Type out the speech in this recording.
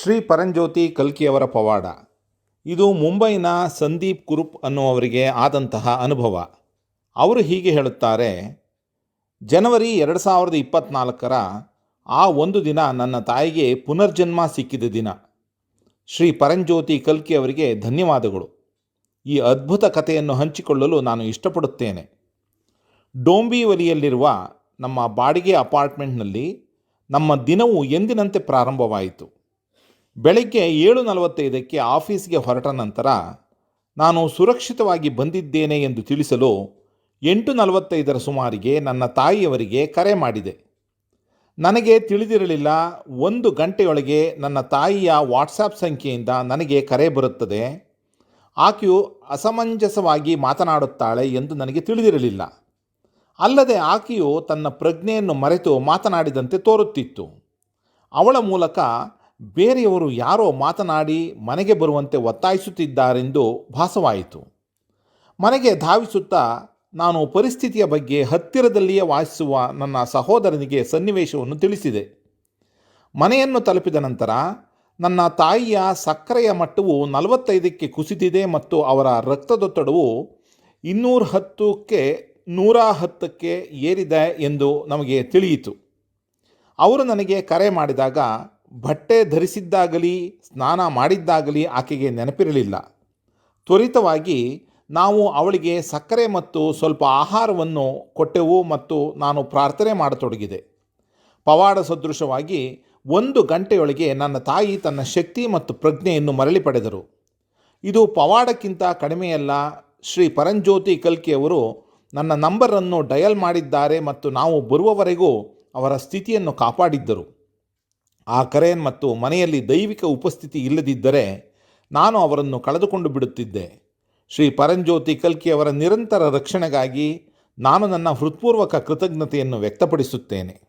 ಶ್ರೀ ಪರಂಜ್ಯೋತಿ ಕಲ್ಕಿಯವರ ಪವಾಡ. ಇದು ಮುಂಬೈನ ಸಂದೀಪ್ ಕುರುಪ್ ಅನ್ನುವವರಿಗೆ ಆದಂತಹ ಅನುಭವ. ಅವರು ಹೀಗೆ ಹೇಳುತ್ತಾರೆ, ಜನವರಿ ಎರಡು ಸಾವಿರದ ಇಪ್ಪತ್ತ್ನಾಲ್ಕರ ಆ ಒಂದು ದಿನ ನನ್ನ ತಾಯಿಗೆ ಪುನರ್ಜನ್ಮ ಸಿಕ್ಕಿದ ದಿನ. ಶ್ರೀ ಪರಂಜ್ಯೋತಿ ಕಲ್ಕಿ ಅವರಿಗೆ ಧನ್ಯವಾದಗಳು. ಈ ಅದ್ಭುತ ಕಥೆಯನ್ನು ಹಂಚಿಕೊಳ್ಳಲು ನಾನು ಇಷ್ಟಪಡುತ್ತೇನೆ. ಡೋಂಬಿವಲಿಯಲ್ಲಿರುವ ನಮ್ಮ ಬಾಡಿಗೆ ಅಪಾರ್ಟ್ಮೆಂಟ್ನಲ್ಲಿ ನಮ್ಮ ದಿನವು ಎಂದಿನಂತೆ ಪ್ರಾರಂಭವಾಯಿತು. ಬೆಳಗ್ಗೆ ಏಳು ನಲವತ್ತೈದಕ್ಕೆ ಆಫೀಸ್ಗೆ ಹೊರಟ ನಂತರ ನಾನು ಸುರಕ್ಷಿತವಾಗಿ ಬಂದಿದ್ದೇನೆ ಎಂದು ತಿಳಿಸಲು ಎಂಟು ನಲವತ್ತೈದರ ಸುಮಾರಿಗೆ ನನ್ನ ತಾಯಿಯವರಿಗೆ ಕರೆ ಮಾಡಿದೆ. ನನಗೆ ತಿಳಿದಿರಲಿಲ್ಲ, ಒಂದು ಗಂಟೆಯೊಳಗೆ ನನ್ನ ತಾಯಿಯ ವಾಟ್ಸಾಪ್ ಸಂಖ್ಯೆಯಿಂದ ನನಗೆ ಕರೆ ಬರುತ್ತದೆ. ಆಕೆಯು ಅಸಮಂಜಸವಾಗಿ ಮಾತನಾಡುತ್ತಾಳೆ ಎಂದು ನನಗೆ ತಿಳಿದಿರಲಿಲ್ಲ. ಅಲ್ಲದೆ ಆಕೆಯು ತನ್ನ ಪ್ರಜ್ಞೆಯನ್ನು ಮರೆತು ಮಾತನಾಡಿದಂತೆ ತೋರುತ್ತಿತ್ತು. ಅವಳ ಮೂಲಕ ಬೇರೆಯವರು ಯಾರೋ ಮಾತನಾಡಿ ಮನೆಗೆ ಬರುವಂತೆ ಒತ್ತಾಯಿಸುತ್ತಿದ್ದಾರೆಂದು ಭಾಸವಾಯಿತು. ಮನೆಗೆ ಧಾವಿಸುತ್ತಾ ನಾನು ಪರಿಸ್ಥಿತಿಯ ಬಗ್ಗೆ ಹತ್ತಿರದಲ್ಲಿಯೇ ವಾಸಿಸುವ ನನ್ನ ಸಹೋದರನಿಗೆ ಸನ್ನಿವೇಶವನ್ನು ತಿಳಿಸಿದೆ. ಮನೆಯನ್ನು ತಲುಪಿದ ನಂತರ ನನ್ನ ತಾಯಿಯ ಸಕ್ಕರೆಯ ಮಟ್ಟವು ನಲವತ್ತೈದಕ್ಕೆ ಕುಸಿದಿದೆ ಮತ್ತು ಅವರ ರಕ್ತದೊತ್ತಡವು ಇನ್ನೂರ ಹತ್ತಕ್ಕೆ ನೂರ ಹತ್ತಕ್ಕೆ ಏರಿದೆ ಎಂದು ನಮಗೆ ತಿಳಿಯಿತು. ಅವರು ನನಗೆ ಕರೆ ಮಾಡಿದಾಗ ಬಟ್ಟೆ ಧರಿಸಿದ್ದಾಗಲಿ, ಸ್ನಾನ ಮಾಡಿದ್ದಾಗಲಿ ಆಕೆಗೆ ನೆನಪಿರಲಿಲ್ಲ. ತ್ವರಿತವಾಗಿ ನಾವು ಅವಳಿಗೆ ಸಕ್ಕರೆ ಮತ್ತು ಸ್ವಲ್ಪ ಆಹಾರವನ್ನು ಕೊಟ್ಟೆವು ಮತ್ತು ನಾನು ಪ್ರಾರ್ಥನೆ ಮಾಡತೊಡಗಿದೆ. ಪವಾಡ ಸದೃಶವಾಗಿ ಒಂದು ಗಂಟೆಯೊಳಗೆ ನನ್ನ ತಾಯಿ ತನ್ನ ಶಕ್ತಿ ಮತ್ತು ಪ್ರಜ್ಞೆಯನ್ನು ಮರಳಿ ಪಡೆದರು. ಇದು ಪವಾಡಕ್ಕಿಂತ ಕಡಿಮೆಯಲ್ಲ, ಶ್ರೀ ಪರಂಜ್ಯೋತಿ ಕಲ್ಕಿಯವರು ನನ್ನ ನಂಬರನ್ನು ಡಯಲ್ ಮಾಡಿದ್ದಾರೆ ಮತ್ತು ನಾವು ಬರುವವರೆಗೂ ಅವರ ಸ್ಥಿತಿಯನ್ನು ಕಾಪಾಡಿದ್ದರು. ಆ ಕರೆನ್ ಮತ್ತು ಮನೆಯಲ್ಲಿ ದೈವಿಕ ಉಪಸ್ಥಿತಿ ಇಲ್ಲದಿದ್ದರೆ ನಾನು ಅವರನ್ನು ಕಳೆದುಕೊಂಡು ಬಿಡುತ್ತಿದ್ದೆ. ಶ್ರೀ ಪರಂಜ್ಯೋತಿ ಕಲ್ಕಿಯವರ ನಿರಂತರ ರಕ್ಷಣೆಗಾಗಿ ನಾನು ನನ್ನ ಹೃತ್ಪೂರ್ವಕ ಕೃತಜ್ಞತೆಯನ್ನು ವ್ಯಕ್ತಪಡಿಸುತ್ತೇನೆ.